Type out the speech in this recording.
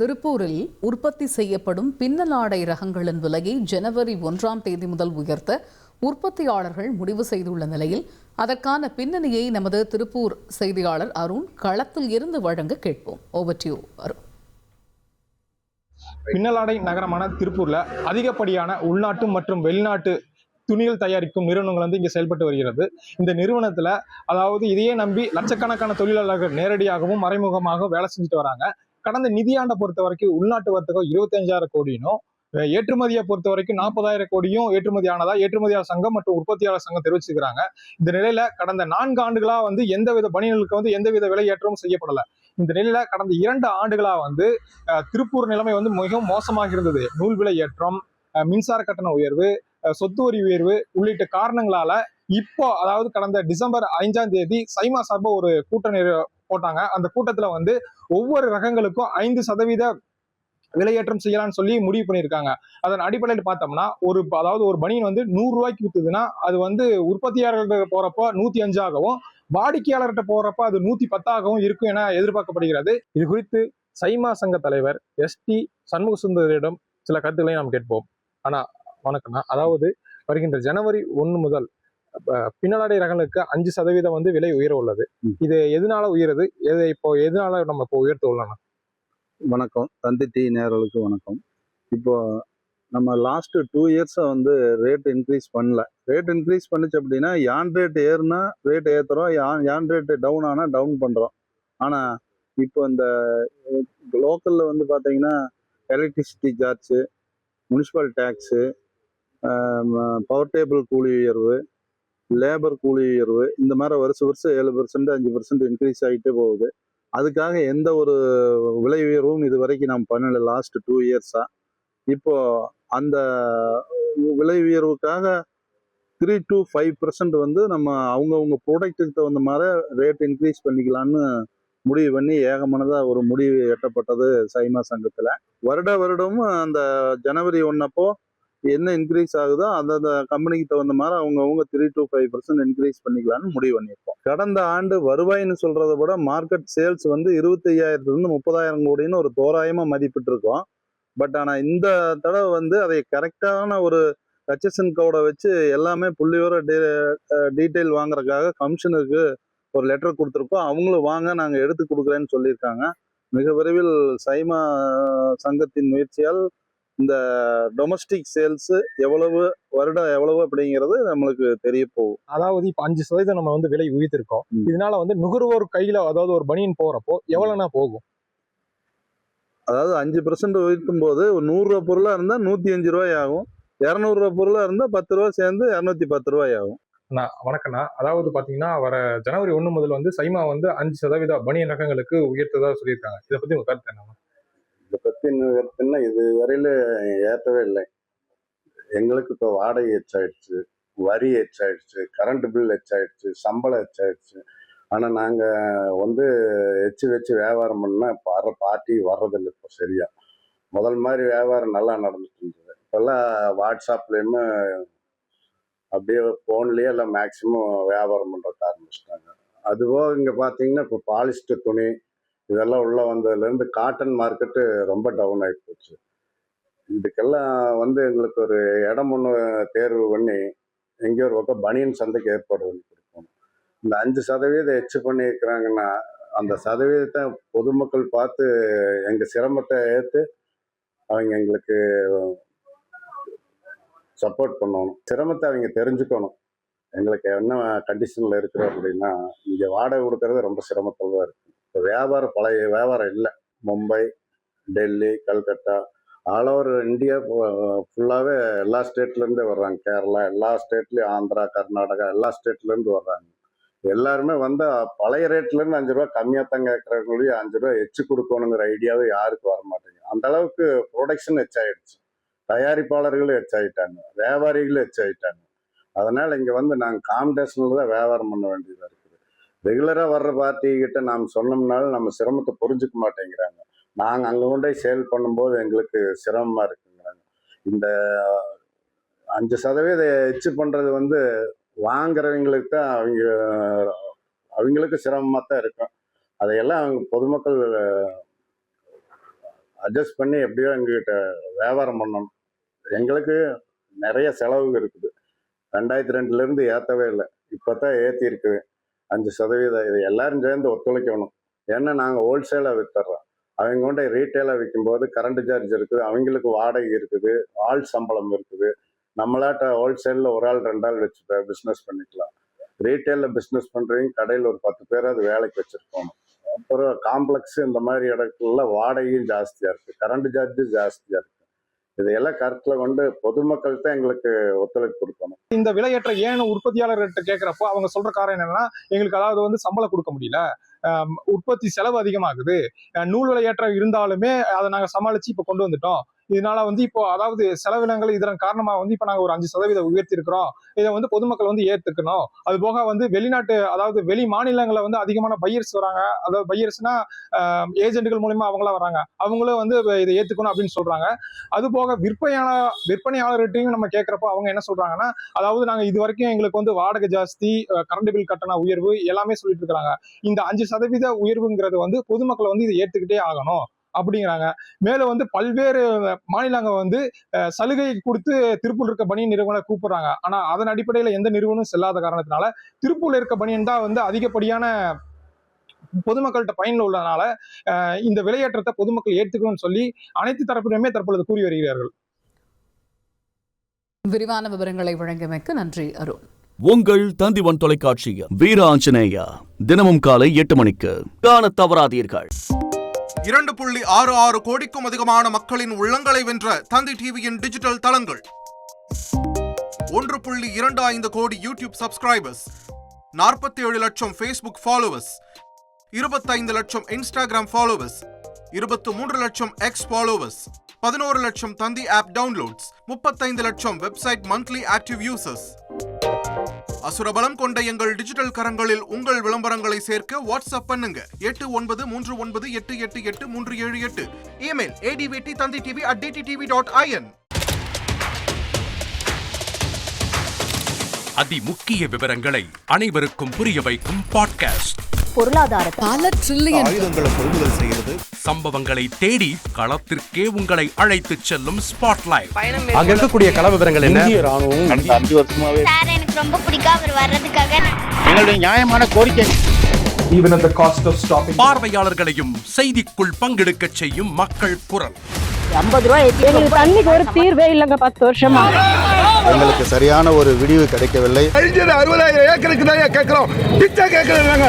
திருப்பூரில் உற்பத்தி செய்யப்படும் பின்னலாடை ரகங்களின் விலையை ஜனவரி ஒன்றாம் தேதி முதல் உயர்த்த உற்பத்தியாளர்கள் முடிவு செய்துள்ள நிலையில் அதற்கான பின்னணியை நமது திருப்பூர் செய்தியாளர் அருண் களத்தில் இருந்து வழங்க கேட்போம். Over to Arun. பின்னலாடை நகரமான திருப்பூர்ல அதிகப்படியான உள்நாட்டு மற்றும் வெளிநாட்டு துணிகள் தயாரிக்கும் நிறுவனங்கள் வந்து இங்கே செயல்பட்டு வருகிறது. இந்த நிறுவனத்துல அதாவது இதையே நம்பி லட்சக்கணக்கான தொழிலாளர்கள் நேரடியாகவும் மறைமுகமாகவும் வேலை செஞ்சுட்டு வராங்க. கடந்த நிதியாண்டை பொறுத்த வரைக்கும் உள்நாட்டு வர்த்தகம் இருபத்தஞ்சாயிரம் கோடியும் ஏற்றுமதியை பொறுத்த வரைக்கும் நாற்பதாயிரம் கோடியும் ஏற்றுமதி ஆனதா ஏற்றுமதியாளர் சங்கம் மற்றும் உற்பத்தியாளர் சங்கம் தெரிவிச்சிருக்கிறாங்க. இந்த நிலையில கடந்த நான்கு ஆண்டுகளா வந்து எந்தவித பணிகளுக்கு வந்து எந்தவித விலை ஏற்றமும் செய்யப்படல. இந்த நிலையில கடந்த இரண்டு ஆண்டுகளா வந்து திருப்பூர் நிலைமை வந்து மிகவும் மோசமாக இருந்தது. நூல் விலை ஏற்றம் மின்சார கட்டண உயர்வு சொத்து வரி உயர்வு உள்ளிட்ட காரணங்களால இப்போ அதாவது கடந்த டிசம்பர் ஐந்தாம் தேதி சைமா சார்பா ஒரு கூட்ட போட்டாங்க. அந்த கூட்டத்துல வந்து ஒவ்வொரு ரகங்களுக்கும் ஐந்து சதவீத விலையேற்றம் செய்யலாம்னு சொல்லி முடிவு பண்ணியிருக்காங்க. அதன் அடிப்படையில் பார்த்தோம்னா ஒரு அதாவது ஒரு பனியன் வந்து நூறு ரூபாய்க்கு வித்துதுன்னா அது வந்து உற்பத்தியாளர்கள் போறப்போ நூத்தி அஞ்சாகவும் வாடிக்கையாளர்கிட்ட போறப்ப அது நூத்தி பத்தாகவும் இருக்கும் என எதிர்பார்க்கப்படுகிறது. இது குறித்து சைமா சங்க தலைவர் எஸ் டி சண்முக சுந்தரிடம் சில கருத்துக்களையும் நாம் கேட்போம். ஆனா வணக்கம்ண்ணா. அதாவது வருகின்ற ஜனவரி ஒன்று முதல் பின்னலாடை ரகங்களுக்கு அஞ்சு சதவீதம் வந்து விலை உயர உள்ளது. இது எதனால உயருது? எது இப்போ எதனால நம்ம இப்போ உயர்த்த உள்ளோம்னா வணக்கம். தந்தி டி நேயர்களுக்கு வணக்கம். இப்போ நம்ம லாஸ்ட் டூ இயர்ஸாக வந்து ரேட் இன்க்ரீஸ் பண்ணல. ரேட் இன்க்ரீஸ் பண்ணுச்சு அப்படின்னா யான் ரேட் ஏறுனா ரேட் ஏற்றுறோம் யான் யான் ரேட் டவுன் ஆனால் டவுன் பண்ணுறோம் ஆனால் இப்போ இந்த லோக்கலில் வந்து பார்த்தீங்கன்னா electricity charge municipal tax power table கூலி உயர்வு லேபர் கூலி உயர்வு இந்த மாதிரி வருஷம் வருஷம் ஏழு பெர்சன்ட் அஞ்சு பெர்சன்ட் இன்க்ரீஸ் ஆகிட்டே போகுது. அதுக்காக எந்த ஒரு விலை உயர்வும் இது வரைக்கும் நாம் பண்ணல லாஸ்ட் டூ இயர்ஸாக இப்போ அந்த விலை உயர்வுக்காக த்ரீ டு ஃபைவ் பர்சன்ட் வந்து நம்ம அவங்கவுங்க ப்ராடக்ட்டுக்கு தகுந்த மாதிரி ரேட் இன்க்ரீஸ் பண்ணிக்கலான்னு முடிவு பண்ணி ஏகமானதாக ஒரு முடிவு எட்டப்பட்டது சைமா சங்கத்தில். வருட வருடமும் அந்த ஜனவரி ஒன்றப்போ என்ன இன்க்ரீஸ் ஆகுதோ அந்தந்த கம்பெனிக்கு தகுந்த மாதிரி அவங்கவுங்க three to five percent increase பண்ணிக்கலாம்னு முடிவு பண்ணியிருக்கோம். கடந்த ஆண்டு வருவாய்னு சொல்கிறத விட மார்க்கெட் சேல்ஸ் வந்து இருபத்தையாயிரத்துலேருந்து முப்பதாயிரம் கோடின்னு ஒரு தோராயமாக மதிப்பிட்டிருக்கோம். பட் ஆனால் இந்த தடவை வந்து அதை கரெக்டான ஒரு ஹச்எஸ்என் கோடை வச்சு எல்லாமே புள்ளியோர டீட்டெயில் வாங்குறதுக்காக கமிஷனருக்கு ஒரு லெட்டர் கொடுத்துருக்கோம். அவங்களும் வாங்க நாங்கள் எடுத்து கொடுக்குறேன்னு சொல்லியிருக்காங்க. மிக விரைவில் சைமா சங்கத்தின் முயற்சியால் இந்த டொமஸ்டிக் சேல்ஸ் எவ்வளவு வருடம் எவ்வளவு அப்படிங்கிறது நம்மளுக்கு தெரிய போகும். அதாவது இப்போ அஞ்சு சதவீதம் நம்ம வந்து விலை உயர்த்திருக்கோம். இதனால வந்து நுகர்வோர் கையில அதாவது ஒரு பனியன் போறப்போ எவ்வளவுனா போகும்? அதாவது அஞ்சு பர்சன்ட் உயர்த்தும் போது நூறுரூவா பொருளாக இருந்தால் நூற்றி அஞ்சு ரூபாய் ஆகும். இரநூறுவா பொருளாக இருந்தால் பத்து ரூபா சேர்ந்து இரநூத்தி பத்து ரூபாய் ஆகும். நான் வணக்கம்ண்ணா. அதாவது பாத்தீங்கன்னா வர ஜனவரி ஒண்ணு முதல் வந்து சைமா வந்து அஞ்சு சதவீத பனியன் ரகங்களுக்கு உயர்த்ததா சொல்லியிருக்காங்க. இதை பத்தி உங்க கருத்து என்ன இதை பற்றி இன்னும் இது வரையில ஏற்றவே இல்லை. எங்களுக்கு இப்போ வாடகை எச்சாயிடுச்சு வரி எச்சாயிடுச்சு கரண்ட் பில் எச்சாயிடுச்சு சம்பளம் எச்சாயிடுச்சு. ஆனால் நாங்கள் வந்து எச்சு வச்சு வியாபாரம் பண்ணால் இப்போ வர பார்ட்டி வர்றதில்லை இப்போ சரியா. முதல் மாதிரி வியாபாரம் நல்லா நடந்துட்டு இருந்தது. இப்போல்லாம் வாட்ஸ்அப்லேயுமே அப்படியே ஃபோன்லேயே எல்லாம் மேக்ஸிமம் வியாபாரம் பண்ணுறதுக்கு ஆரம்பிச்சிட்டாங்க அதுபோக இங்கே பார்த்தீங்கன்னா இப்போ பாலிஸ்டர் துணி இதெல்லாம் உள்ளே வந்ததுலேருந்து காட்டன் மார்க்கெட்டு ரொம்ப டவுன் ஆகி போச்சு. இதுக்கெல்லாம் வந்து எங்களுக்கு ஒரு இடம் ஒன்று தேர்வு பண்ணி எங்கேயோ ஒரு பக்கம் பனியன் சந்தைக்கு ஏற்பாடு பண்ணி கொடுக்கணும். இந்த அஞ்சு சதவீதம் எச்சு பண்ணியிருக்கிறாங்கன்னா அந்த சதவீதத்தை பொதுமக்கள் பார்த்து எங்கள் சிரமத்தை ஏற்று அவங்க எங்களுக்கு சப்போர்ட் பண்ணணும். சிரமத்தை அவங்க தெரிஞ்சுக்கணும். எங்களுக்கு என்ன கண்டிஷனில் இருக்கிறோம் அப்படின்னா இங்கே வாடகை கொடுக்கறது ரொம்ப சிரமத்தில் தான் இருக்குது வியாபாரம் பழைய வியாபாரம் இல்லை. Mumbai Delhi Calcutta all over India ஃபுல்லாகவே எல்லா ஸ்டேட்லேருந்தே வர்றாங்க. கேரளா எல்லா ஸ்டேட்லேயும் ஆந்திரா கர்நாடகா எல்லா ஸ்டேட்லேருந்து வர்றாங்க. எல்லாருமே வந்து பழைய ரேட்லேருந்து அஞ்சு ரூபா கம்மியாக தான் கேட்குறவங்களையும் அஞ்சு ரூபா எச்சு கொடுக்கணுங்கிற ஐடியாவே யாருக்கும் வர மாட்டேங்குது. அந்த அளவுக்கு ப்ரொடக்ஷன் எச்சாயிடுச்சு. தயாரிப்பாளர்களும் எச்சாயிட்டாங்க. வியாபாரிகளும் எச்சாயிட்டாங்க. அதனால் இங்கே வந்து நாங்கள் காம்படிஷனில் தான் வியாபாரம் பண்ண வேண்டியதாக இருக்குது ரெகுலராக வர்ற பார்ட்டிக்கிட்ட நாம் சொன்னோம்னாலும் நம்ம சிரமத்தை புரிஞ்சுக்க மாட்டேங்கிறாங்க. நாங்கள் அங்கே கொண்டே சேல் பண்ணும்போது எங்களுக்கு சிரமமாக இருக்குங்கிறாங்க. இந்த அஞ்சு சதவீதம் எச்சு பண்ணுறது வந்து வாங்குறவங்களுக்கு தான் அவங்க அவங்களுக்கு சிரமமாக தான் இருக்கும். அதையெல்லாம் அவங்க பொதுமக்கள் அட்ஜஸ்ட் பண்ணி எப்படியோ எங்ககிட்ட வியாபாரம் பண்ணணும். எங்களுக்கு நிறைய செலவு இருக்குது. ரெண்டாயிரத்தி ரெண்டுலேருந்து ஏற்றவே இல்லை. இப்போ தான் ஏற்றி இருக்குது அஞ்சு சதவீதம் இது எல்லாரும் சேர்ந்து ஒத்துழைக்கணும். ஏன்னா நாங்கள் ஹோல்சேலாக வித்துறோம். அவங்க கொண்டு ரீட்டைலாக விற்கும்போது கரண்ட் சார்ஜ் இருக்குது. அவங்களுக்கு வாடகை இருக்குது. ஆள் சம்பளம் இருக்குது. நம்மளாட்ட ஹோல்சேலில் ஒரு ஆள் ரெண்டு ஆள் வச்சு பிஸ்னஸ் பண்ணிக்கலாம். ரீட்டைலில் பிஸ்னஸ் பண்ணுறவங்க கடையில் ஒரு பத்து பேர் அது வேலைக்கு வச்சுருக்கோம். அப்புறம் காம்ப்ளெக்ஸ் இந்த மாதிரி இடத்துல வாடகையும் ஜாஸ்தியாக இருக்குது கரண்ட் சார்ஜும் ஜாஸ்தியாக இருக்குது இதையெல்லாம் கருத்தில் கொண்டு பொதுமக்கள் தான் எங்களுக்கு ஒத்துழைப்பு கொடுக்கணும். இந்த விலையேற்ற ஏன் உற்பத்தியாளர்கிட்ட கேட்குறப்போ அவங்க சொல்ற காரணம் என்னன்னா எங்களுக்கு அதாவது வந்து சம்பளம் கொடுக்க முடியல. உற்பத்தி செலவு அதிகமாகுது. நூல் விலையேற்றம் இருந்தாலுமே அதை நாங்கள் சமாளிச்சு இப்போ கொண்டு வந்துட்டோம். இதனால வந்து இப்போ அதாவது செலவினங்கள் இதன் காரணமாக வந்து இப்போ நாங்கள் ஒரு அஞ்சு சதவீதம் உயர்த்திருக்கிறோம் இதை வந்து பொதுமக்கள் வந்து ஏற்றுக்கணும் அது போக வந்து வெளிநாட்டு அதாவது வெளி மாநிலங்களில் வந்து அதிகமான பையர்ஸ் வராங்க. அதாவது பையர்ஸ்னா ஏஜென்ட்டுகள் மூலியமா அவங்களாம் வராங்க அவங்களும் வந்து இதை ஏற்றுக்கணும் அப்படின்னு சொல்றாங்க. அது போக விற்பனையாளர் விற்பனையாளர்கிட்டையும் நம்ம கேட்குறப்போ அவங்க என்ன சொல்றாங்கன்னா அதாவது நாங்கள் இது வரைக்கும் எங்களுக்கு வந்து வாடகை ஜாஸ்தி கரண்ட் பில் கட்டண உயர்வு எல்லாமே சொல்லிட்டு இருக்கிறாங்க. இந்த அஞ்சு சதவீத உயர்வுங்கிறது வந்து பொதுமக்களை வந்து இதை ஏற்றுக்கிட்டே ஆகணும். அப்படிங்கிறாங்க. மேலும் வந்து பல்வேறு மாநிலங்க வந்து சலுகை கொடுத்து திருப்பூர் இருக்க பனியன் நிறுவனம் கூப்பிடுறாங்க. ஆனா அதன் அடிப்படையில எந்த நிறுவனமும் செல்லாத காரணத்தினால திருப்பூர்ல இருக்க பனியன் தான் வந்து அதிகப்படியான பொதுமக்கள்கிட்ட பயனில் உள்ளதுனால அஹ், இந்த விலையேற்றத்தை பொதுமக்கள் ஏற்றுக்கணும்னு சொல்லி அனைத்து தரப்பினருமே தற்பொழுது கூறி வருகிறார்கள். விரிவான விவரங்களை வழங்கியமைக்கு நன்றி அருண். உங்கள் தந்திவன் தொலைக்காட்சியில் வீர ஆஞ்சநேயா தினமும் காலை எட்டு மணிக்கு. காணத் தவறாதீர்கள். இரண்டு புள்ளி ஆறு ஆறு கோடிக்கும் அதிகமான மக்களின் உள்ளங்களை வென்ற தந்தி டிவியின் டிஜிட்டல் தளங்கள். ஒன்று புள்ளி இரண்டு ஐந்து கோடி யூடியூப் சப்ஸ்கிரைபர்ஸ். நாற்பத்தி ஏழு லட்சம் ஃபேஸ்புக் ஃபாலோவர்ஸ் இருபத்தைந்து லட்சம் இன்ஸ்டாகிராம் ஃபாலோவர்ஸ் இருபத்து மூன்று லட்சம் எக்ஸ் ஃபாலோவர்ஸ் பதினோரு லட்சம் தந்தி ஆப் டவுன்லோட்ஸ் முப்பத்தைந்து லட்சம் வெப்சைட் மந்த்லி ஆக்டிவ் யூசர்ஸ் அசுரபலம் கொண்ட எங்கள் டிஜிட்டல் கரங்களில் உங்கள் விளம்பரங்களை சேர்க்க வாட்ஸ்அப் பண்ணுங்க. எட்டு ஒன்பது மூன்று ஒன்பது எட்டு எட்டு எட்டு மூன்று ஏழு எட்டு. Email ஏடிவிடி Thanthi TV at TTTV dot IN அதிமுக்கிய விவரங்களை அனைவருக்கும் புரிய வைக்கும் பாட்காஸ்ட் பொருளாதாரத்தை பல ட்ரில்லியன் ஆயுதங்களை கொள்முதல் செய்யறது சம்பவங்களை தேடி களத்திற்கே உங்களை அழைத்துச் செல்லும் ஸ்பாட்லைட் அங்க இருக்கக்கூடிய கள விவரங்கள் என்ன? அஞ்சு வருஷமாவே சார் எனக்கு ரொம்ப பிடிக்கும் அவர் வர்றதுக்காக. எங்களுடைய நியாயமான கோரிக்கை. Even at the cost of stopping பார்வையாளர்களையும் செய்திக்குள் பங்கெடுக்கச் செய்யும் மக்கள் குரல். ஐம்பது ரூபாய் எங்களுக்கு தண்ணிக்கு ஒரு தீர்வே இல்லைங்க பத்து வருஷமா. எங்களுக்கு சரியான ஒரு விடிவு கிடைக்கவில்லை. அறுபதாயிரம் ஏக்கருக்கு தான் கேட்கிறோம் பிச்சை கேட்கறாங்க